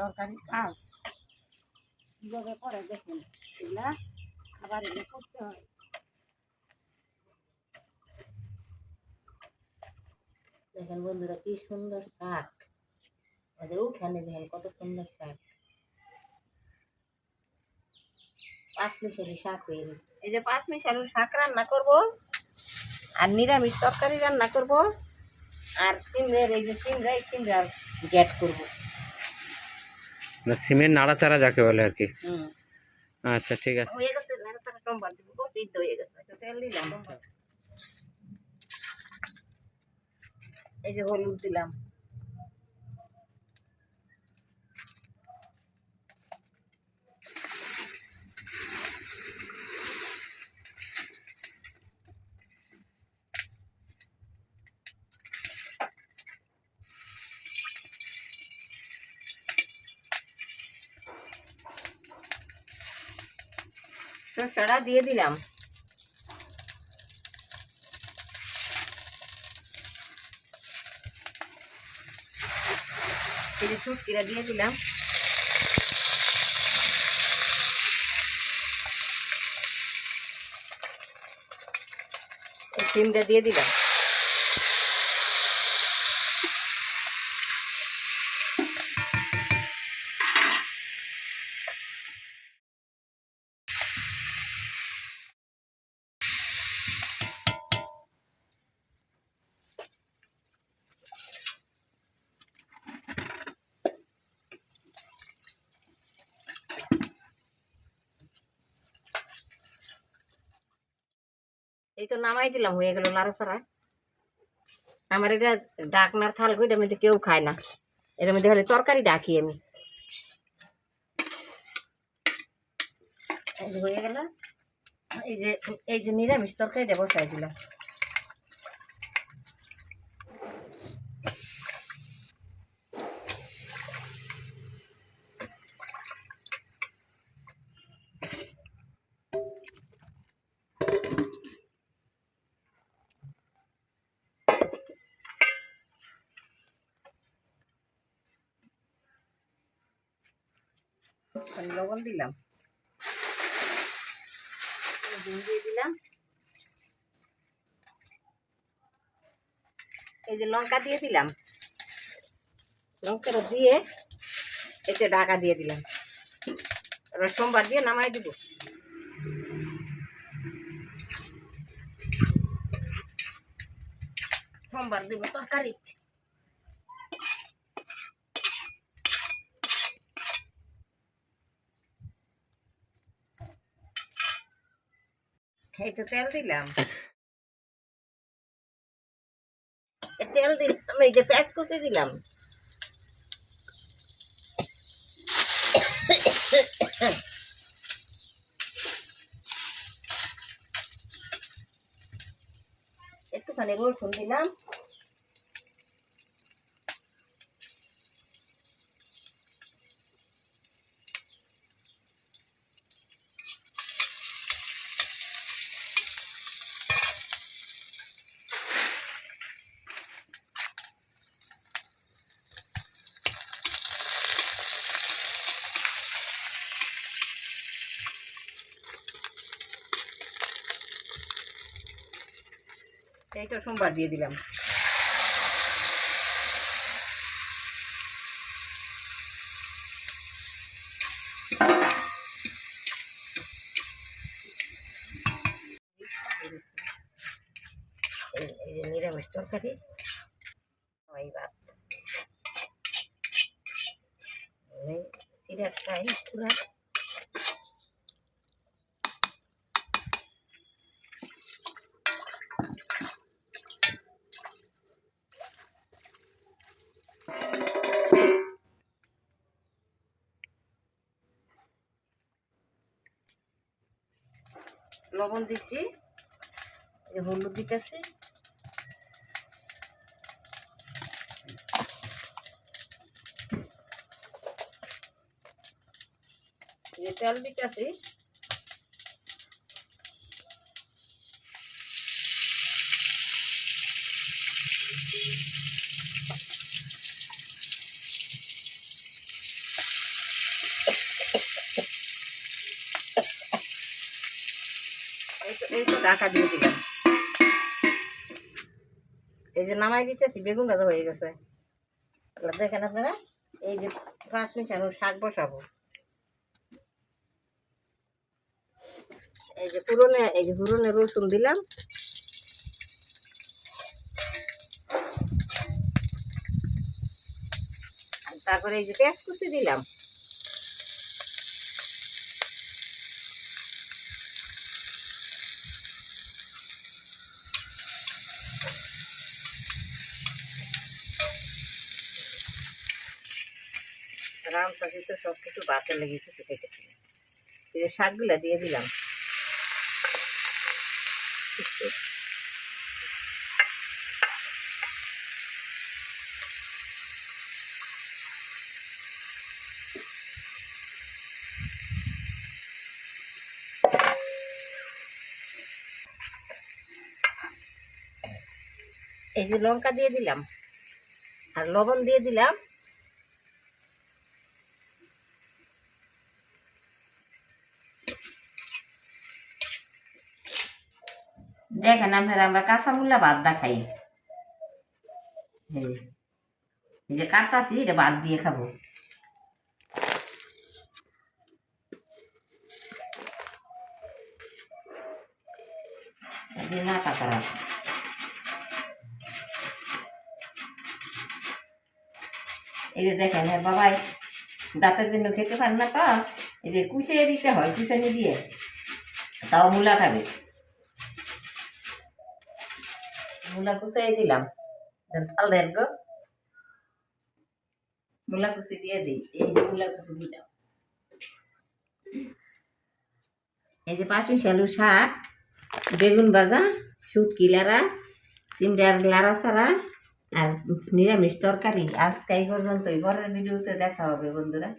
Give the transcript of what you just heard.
তরকারি কাজ। কীভাবে করে দেখুন, এগুলা আবার এগুলো করতে হয়। দেখেন বন্ধুরা, কি সুন্দর শাক। আমাদের উঠানে দেখেন কত সুন্দর শাক। শাক হয়ে গেছে। এই যে পাঁচ শাক রান্না করব, আর নিরামিষ তরকারি রান্না করব, আর সিমরের এই যে সিমরা এই সিমরার গ্যাট করব। না সিমের নাড়াচাড়া যাকে বলে আর কি। আচ্ছা ঠিক আছে। এই যে হলুদ দিলাম। শসাটা দিয়ে দিলাম। এই দিয়ে দিলাম। সিমটা দিয়ে দিলাম। এই তো নামাই দিলাম, হয়ে গেল লাড়াচাড়া আমার এটা ডাকনার থাল এটার মধ্যে কেউ খায় না। এটার মধ্যে খালি তরকারি ডাকি আমি। হয়ে গেল। এই যে এই যে নিরামিষ তরকারিটা বসাই দিলাম। আমি লবণ দিলাম। ডিম দিয়ে দিলাম। এই যে লঙ্কা দিয়ে দিলাম। লঙ্কাটা দিয়ে এতে ঢাকা দিয়ে দিলাম। সোমবার দিয়ে নামাই দিব। সোমবার দিব তরকারি। এই তো তেল দিলাম। তেল দিলাম এই যে পেঁয়াজ কুচি দিলাম। একটুখানি রসুন দিলাম। এইটা সোমবার দিয়ে দিলাম। নিরামিষ তরকারি। এই সিরার পুরা লবণ দিছি হলুদ দিতেছি। তেল দিতেছি। ঢাকা দিয়ে দিলাম। এই যে নামাই দিতেছি, বেগুন ভাজা হয়ে গেছে। দেখেন আপনারা, এই যে পাঁচ মিশানো শাক বসাবো। এই যে পুরনে এই যে পুরনে রসুন দিলাম। তারপরে এই যে পেঁয়াজ কুচি দিলাম। রাম চাষি তো সব কিছু লেগেছে কেটে কেটে শাকগুলা দিয়ে দিলাম। এই যে লঙ্কা দিয়ে দিলাম, আর লবণ দিয়ে দিলাম। দেখেন আপনারা আমরা কাঁচা মূল্যা বাদটা খাই। এই যে- কাটতাছি, এটা বাদ দিয়ে খাব। দেখেন হ্যাঁ বাবাই, দাঁতের জন্য খেতে পারে না তো? এই যে কুচিয়ে দিতে হয় কুচানি দিয়ে। তাও মূলা খাবে। মূলা কুচাই দিলাম। তাল দেন গো। মূলা কুচি দিয়ে দিই। এই যে মূলা কুচি দিলাম। এই যে পাঁচ মিশালু শাক, বেগুন ভাজা, শুটকি লাড়া চিমড়ার লাড়া ছাড়া, আর নিরামিষ তরকারি। আজকে এই পর্যন্তই। পরের ভিডিওতে দেখা হবে বন্ধুরা।